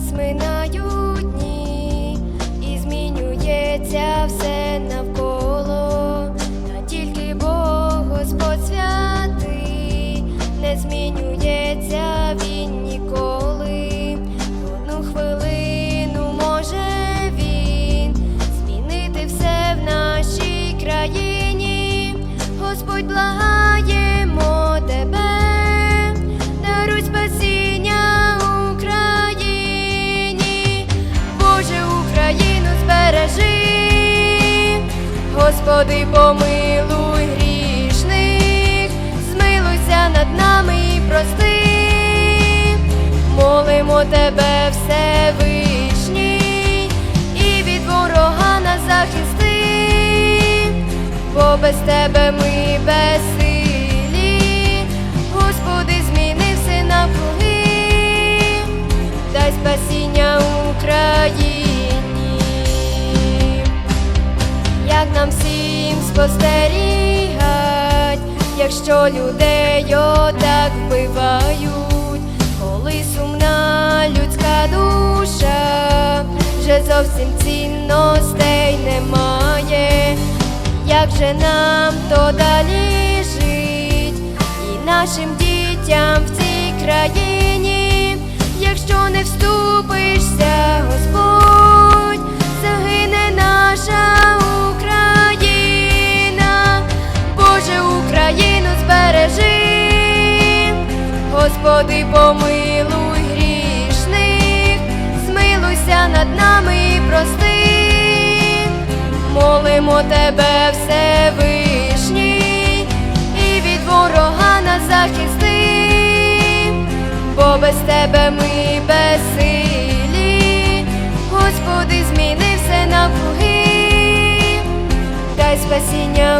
нас минають дні, і змінюється все навколо, та тільки Бог Господь святий, не змінюється Господи, помилуй грішних, змилуйся над нами і прости, молимо тебе, Всевишній, і від ворога нас захисти, бо без тебе ми безсилі, нам всім спостерігать, якщо людей отак вбивають, коли сумна людська душа, вже зовсім цінностей немає, як же нам то далі жить, і нашим дітям в цій країні, молимо тебе, Всевишній, і від ворога нас захисти, бо без тебе ми безсилі, Господи, зміни все навкруги, дай спасіння